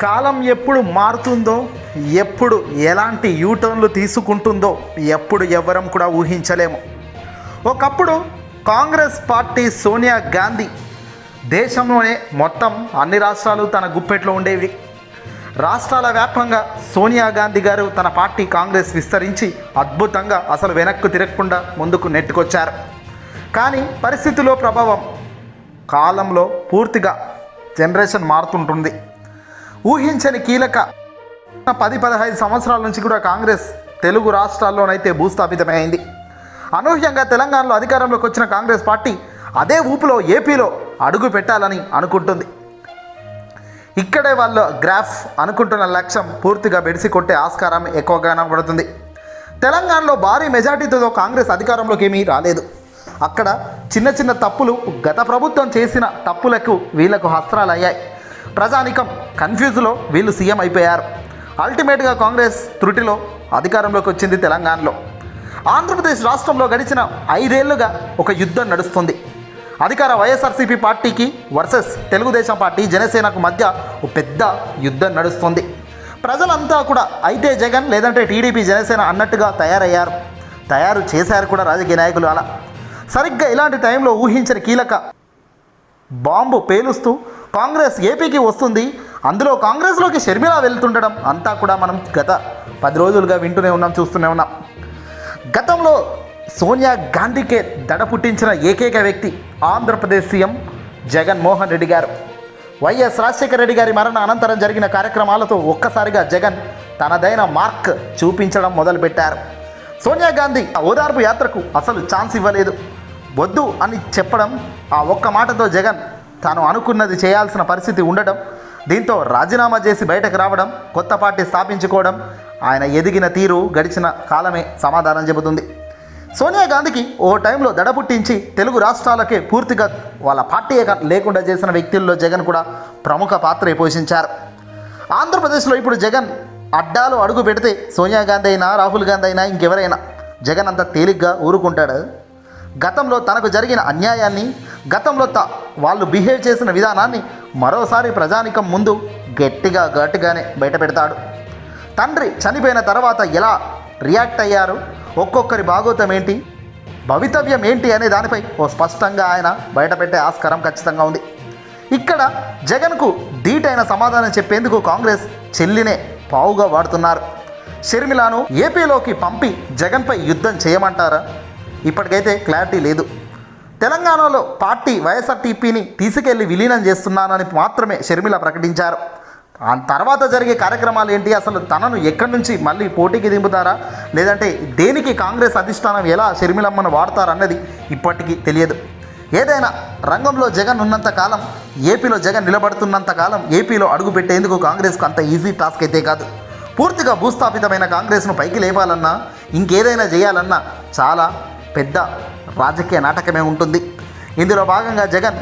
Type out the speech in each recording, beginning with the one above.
కాలం ఎప్పుడు మారుతుందో ఎప్పుడు ఎలాంటి యూటర్న్లు తీసుకుంటుందో ఎప్పుడు ఎవ్వరం కూడా ఊహించలేము. ఒకప్పుడు కాంగ్రెస్ పార్టీ సోనియా గాంధీ దేశంలోనే మొత్తం అన్ని రాష్ట్రాలు తన గుప్పెట్లో ఉండేవి. రాష్ట్రాల వ్యాప్తంగా సోనియా గాంధీ గారు తన పార్టీ కాంగ్రెస్ విస్తరించి అద్భుతంగా అసలు వెనక్కు తిరగకుండా ముందుకు నెట్టుకొచ్చారు. కానీ పరిస్థితుల్లో ప్రభావం కాలంలో పూర్తిగా జనరేషన్ మారుతుంటుంది. ఊహించని కీలక పది పదహైదు సంవత్సరాల నుంచి కూడా కాంగ్రెస్ తెలుగు రాష్ట్రాల్లోనైతే భూస్థాపితమైంది. అనూహ్యంగా తెలంగాణలో అధికారంలోకి వచ్చిన కాంగ్రెస్ పార్టీ అదే ఊపులో ఏపీలో అడుగు పెట్టాలని అనుకుంటుంది. ఇక్కడే వాళ్ళ గ్రాఫ్ అనుకుంటున్న లక్ష్యం పూర్తిగా బెడిసి కొట్టే ఆస్కారం ఎక్కువగా కనబడుతుంది. తెలంగాణలో భారీ మెజార్టీతో కాంగ్రెస్ అధికారంలోకి ఏమీ రాలేదు. అక్కడ చిన్న చిన్న తప్పులు గత ప్రభుత్వం చేసిన తప్పులకు వీళ్ళకు హస్త్రాలయ్యాయి. ప్రజానికం కన్ఫ్యూజ్లో వీళ్ళు సీఎం అయిపోయారు. అల్టిమేట్గా కాంగ్రెస్ త్రుటిలో అధికారంలోకి వచ్చింది తెలంగాణలో. ఆంధ్రప్రదేశ్ రాష్ట్రంలో గడిచిన ఐదేళ్ళుగా ఒక యుద్ధం నడుస్తుంది. అధికార వైఎస్ఆర్సీపీ పార్టీకి వర్సెస్ తెలుగుదేశం పార్టీ జనసేనకు మధ్య ఒక పెద్ద యుద్ధం నడుస్తుంది. ప్రజలంతా కూడా అయితే జగన్ లేదంటే టీడీపీ జనసేన అన్నట్టుగా తయారయ్యారు. తయారు చేశారు కూడా రాజకీయ నాయకులు అలా. సరిగ్గా ఇలాంటి టైంలో ఊహించిన కీలక బాంబు పేలుస్తూ కాంగ్రెస్ ఏపీకి వస్తుంది. అందులో కాంగ్రెస్లోకి షర్మిల వెళ్తుండడం అంతా కూడా మనం గత పది రోజులుగా వింటూనే ఉన్నాం చూస్తూనే ఉన్నాం. గతంలో సోనియా గాంధీకే దడ పుట్టించిన ఏకైక వ్యక్తి ఆంధ్రప్రదేశ్ సీఎం జగన్మోహన్ రెడ్డి గారు. వైఎస్ రాజశేఖర రెడ్డి గారి మరణ అనంతరం జరిగిన కార్యక్రమాలతో ఒక్కసారిగా జగన్ తనదైన మార్క్ చూపించడం మొదలుపెట్టారు. సోనియా గాంధీ ఓదార్పు యాత్రకు అసలు ఛాన్స్ ఇవ్వలేదు. వద్దు అని చెప్పడం ఆ ఒక్క మాటతో జగన్ తాను అనుకున్నది చేయాల్సిన పరిస్థితి ఉండడం దీంతో రాజీనామా చేసి బయటకు రావడం కొత్త పార్టీ స్థాపించుకోవడం ఆయన ఎదిగిన తీరు గడిచిన కాలమే సమాధానం చెబుతుంది. సోనియా గాంధీకి ఓ టైంలో దడ పుట్టించి తెలుగు రాష్ట్రాలకే పూర్తిగా వాళ్ళ పార్టీ లేకుండా చేసిన వ్యక్తుల్లో జగన్ కూడా ప్రముఖ పాత్ర పోషించారు. ఆంధ్రప్రదేశ్లో ఇప్పుడు జగన్ అడ్డాలు అడుగు పెడితే సోనియా గాంధీ అయినా రాహుల్ గాంధీ అయినా ఇంకెవరైనా జగన్ అంత తేలిగ్గా ఊరుకుంటాడు? గతంలో తనకు జరిగిన అన్యాయాన్ని గతంలో త వాళ్ళు బిహేవ్ చేసిన విధానాన్ని మరోసారి ప్రజానికం ముందు గట్టిగా గట్టిగానే బయటపెడతాడు. తండ్రి చనిపోయిన తర్వాత ఎలా రియాక్ట్ అయ్యారు? ఒక్కొక్కరి భాగోతం ఏంటి? భవితవ్యం ఏంటి అనే దానిపై ఓ స్పష్టంగా ఆయన బయటపెట్టే ఆస్కారం ఖచ్చితంగా ఉంది. ఇక్కడ జగన్కు ధీటైన సమాధానం చెప్పేందుకు కాంగ్రెస్ చెల్లినే పావుగా వాడుతున్నారు. షర్మిలాను ఏపీలోకి పంపి జగన్పై యుద్ధం చేయమంటారా? ఇప్పటికైతే క్లారిటీ లేదు. తెలంగాణలో పార్టీ వైఎస్ఆర్టీపీని తీసుకెళ్ళి విలీనం చేస్తున్నానని మాత్రమే షర్మిల ప్రకటించారు. ఆ తర్వాత జరిగే కార్యక్రమాలు ఏంటి? అసలు తనను ఎక్కడి నుంచి మళ్ళీ పోటీకి దింపుతారా? లేదంటే దేనికి కాంగ్రెస్ అధిష్టానం ఎలా షర్మిలమ్మను వాడతారన్నది ఇప్పటికీ తెలియదు. ఏదైనా రంగంలో జగన్ ఉన్నంత కాలం ఏపీలో జగన్ నిలబడుతున్నంత కాలం ఏపీలో అడుగు పెట్టేందుకు కాంగ్రెస్కు అంత ఈజీ టాస్క్ అయితే కాదు. పూర్తిగా భూస్థాపితమైన కాంగ్రెస్ను పైకి లేపాలన్నా ఇంకేదైనా చేయాలన్నా చాలా పెద్ద రాజకీయ నాటకమే ఉంటుంది. ఇందులో భాగంగా జగన్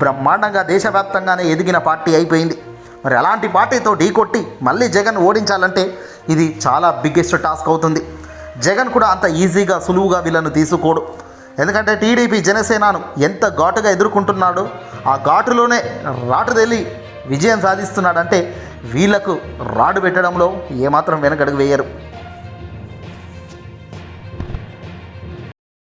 బ్రహ్మాండంగా దేశవ్యాప్తంగానే ఎదిగిన పార్టీ అయిపోయింది. మరి అలాంటి పార్టీతో ఢీకొట్టి మళ్ళీ జగన్ ఓడించాలంటే ఇది చాలా బిగ్గెస్ట్ టాస్క్ అవుతుంది. జగన్ కూడా అంత ఈజీగా సులువుగా వీళ్ళను తీసుకోడు. ఎందుకంటే టీడీపీ జనసేనను ఎంత ఘాటుగా ఎదుర్కొంటున్నాడో ఆ ఘాటులోనే రాటు తెలి విజయం సాధిస్తున్నాడంటే వీళ్ళకు రాడు పెట్టడంలో ఏమాత్రం వెనకడుగు వేయరు.